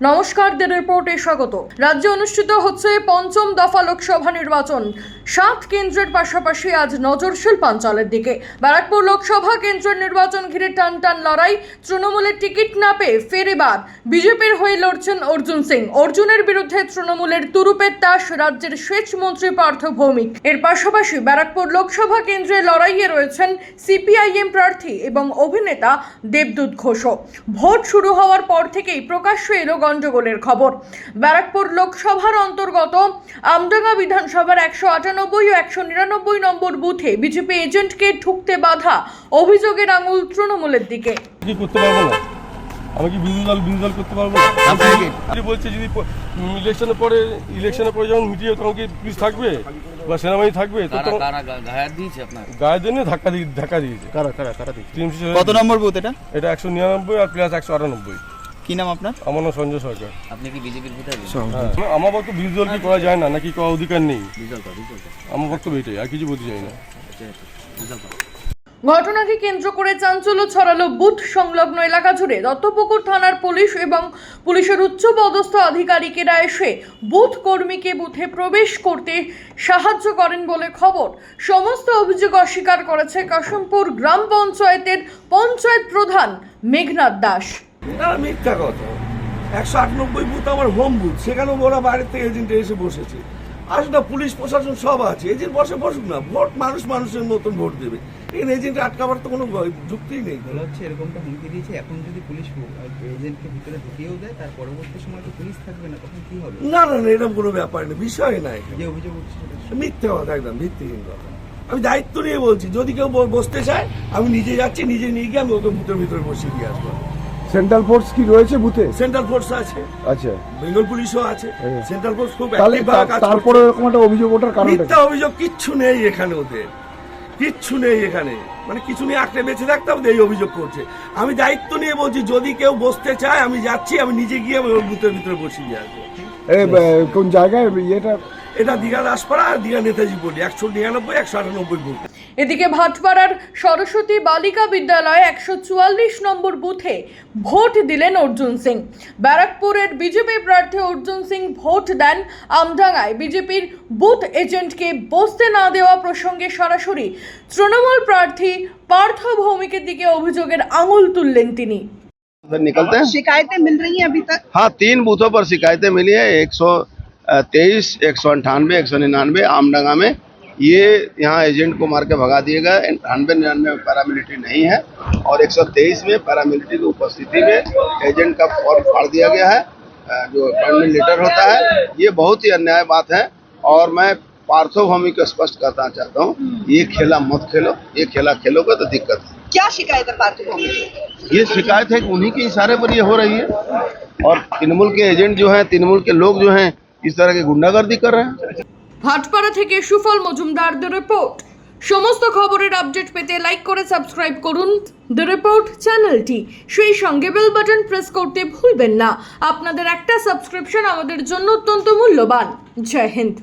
নমস্কার দ্য রিপোর্টে স্বাগত। রাজ্যে অনুষ্ঠিত হচ্ছে পঞ্চম দফা লোকসভা নির্বাচন। সাত কেন্দ্রের পাশাপাশি আজ নজরশীল পাঞ্চালের দিকে। ব্যারাকপুর লোকসভা কেন্দ্রের নির্বাচন ঘিরে টান টান লড়াই। তৃণমূলের টিকিট না পেয়ে ফের এবার বিজেপির হয়ে লড়ছেন অর্জুন সিং। অর্জুনের বিরুদ্ধে তৃণমূলের তুরুপের তাস রাজ্যের সেচ মন্ত্রী পার্থ ভৌমিক। এর পাশাপাশি ব্যারাকপুর লোকসভা কেন্দ্রে লড়াইয়ে রয়েছেন সিপিআইএম প্রার্থী এবং অভিনেতা দেবদূত ঘোষও। ভোট শুরু হওয়ার পর থেকেই প্রকাশ্যে এলো গন্ডগোলের খবর। ব্যারাকপুর লোকসভার অন্তর্গত আমডাঙ্গা বিধানসভার একশো আটানব্বই ও একশো নিরানব্বই নম্বর বুথে বিজেপি এজেন্টকে ঢুকতে বাধা অভিযোগের আঙুল তৃণমূলের দিকে। করতে পারব না? আমি কি বিরোধী দল বিরোধী দল করতে পারব না? বলছে যদি ইলেকশনের পরে ইলেকশনের পরে যখন মিটিয়ে তখন কি পুলিশ থাকবে? বা সেনাবাহিনী থাকবে? তো কারা তখন কারা গা- ঘায়াত দিয়েছে আপনার? গায়ের জন্য ধাক্কা দিয়ে ধাক্কা দিয়েছে। কারা কারা কারা দিচ্ছে কত নম্বর বুথ এটা? এটা একশো নিরানব্বই আর প্লাস একশো আটানব্বই। কি নাম আপনার? আমার নাম সঞ্জয় সরকার। আপনি কি বিজেপির কোথায় হ্যাঁ। আমার বক্তব্য বিরোধী দল কি করা যায় না? নাকি অধিকার নেই? আমার বক্তব্য এটাই আর কিছু বলতে চাই না। ঘটনাকে কেন্দ্র করে চাঞ্চল্য ছড়ালো বুথ সংলগ্ন এলাকা জুড়ে। দত্তপুকুর থানার পুলিশ এবং পুলিশের উচ্চপদস্থ আধিকারিকেরা এসে বুথ কর্মীকে বুথে প্রবেশ করতে সাহায্য করেন বলে খবর। সমস্ত অভিযোগ অস্বীকার করেছে কাশমপুর গ্রাম পঞ্চায়েতের পঞ্চায়েত প্রধান মেঘনাথ দাস। না মিথ্যা কথা। একশো আটানব্বই বুথ আমার হোম বুথ সেখানে ওরা বাইরের থেকে এজেন্ট এসে বসেছে। আসুন না পুলিশ প্রশাসন সব আছে। এজেন্ট বসে বসুক না ভোট মানুষ মানুষের মতন ভোট দেবে। এখানে এজেন্ট আটকাবার তো কোনো যুক্তিই নেই। বলা হচ্ছে এরকমটা হুমকি দিয়েছে। এখন যদি পুলিশ এজেন্টকে ভিতরে ঢুকিয়েও দেয় তার পরবর্তী সময় তো পুলিশ থাকবে না তখন কি হবে? না না না এরকম কোনো ব্যাপার নেই বিষয় নাই। যে অভিযোগ উঠছে মিথ্যা কথা একদম ভিত্তিহীন কথা। আমি দায়িত্ব নিয়ে বলছি যদি কেউ বসতে চায় আমি নিজে যাচ্ছি নিজে নিয়ে গিয়ে আমি ওকে বুথের ভিতরে বসিয়ে দিয়ে আসব। সেন্ট্রাল ফোর্স কি রয়েছে বুথে? সেন্ট্রাল ফোর্স আছে। আচ্ছা। বেঙ্গল পুলিশও আছে। সেন্ট্রাল ফোর্স খুব তাহলে তারপরে এরকম একটা অভিযোগ ওঠার কারণটা মিথ্যা অভিযোগ কিচ্ছু নেই এখানে ওদের। কিচ্ছু নেই এখানে। মানে কিছু নিয়ে আঁকড়ে বেঁচে থাকতে হবে এই অভিযোগ করছে। আমি দায়িত্ব নিয়ে বলছি যদি কেউ বসতে চায় আমি যাচ্ছি আমি নিজে গিয়ে আমি ওর বুথের ভিতরে বসিয়ে আসব। কোন জায়গায়? ইয়েটা? এটা দীঘা দাসপাড়া আর দীঘা নেতাজি বলি একশো নিরানব্বই একশো আটানব্বই বুথ। এদিকে ভাটপাড়ার সরস্বতী বালিকা বিদ্যালয়ে একশো চুয়াল্লিশ নম্বর বুথে ভোট দিলেন অর্জুন সিং ব্যারাকপুরের বিজেপি প্রার্থী অর্জুন সিং ভোট দেন আমডাঙ্গায় বিজেপির বুথ এজেন্টকে বসতে না দেওয়া প্রসঙ্গে সরাসরি তৃণমূল প্রার্থী পার্থ ভৌমিকের দিকে অভিযোগের আঙুল তুললেন তিনি उधर निकलते हैं शिकायतें मिल रही हैं अभी तक हाँ तीन बूथों पर शिकायतें मिली है एक सौ तेईस एक सौ अंठानवे एक सौ निन्यानवे आमडंगा में ये यहाँ एजेंट को मार के भगा दिए गए। अंठानवे निन्यानवे में पैरामिलिट्री नहीं है और एक सौ तेईस में पैरामिलिट्री की उपस्थिति में एजेंट का फॉर्म फाड़ दिया गया है। जो अपॉइंटमेंट लेटर होता है ये बहुत ही अन्याय बात है और मैं पार्थोभूमि को स्पष्ट करना चाहता हूँ ये खेला मत खेलो ये खेला खेलोगे तो दिक्कत है। क्या शिकायत है पार्थभूमि की? ये शिकायत है कि उन्हीं के इशारे पर ये हो रही है और तृणमूल के एजेंट जो हैं तृणमूल के लोग जो हैं इस तरह की गुंडागर्दी कर रहे हैं। ভাটপাড়া থেকে সুফল মজুমদারদের রিপোর্ট সমস্ত খবরের আপডেট পেতে লাইক করে সাবস্ক্রাইব করুন। দ্য রিপোর্ট চ্যানেলটি সেই সঙ্গে বেল বাটন প্রেস করতে ভুলবেন না। আপনাদের একটা সাবস্ক্রিপশন আমাদের জন্য অত্যন্ত মূল্যবান। জয় হিন্দ।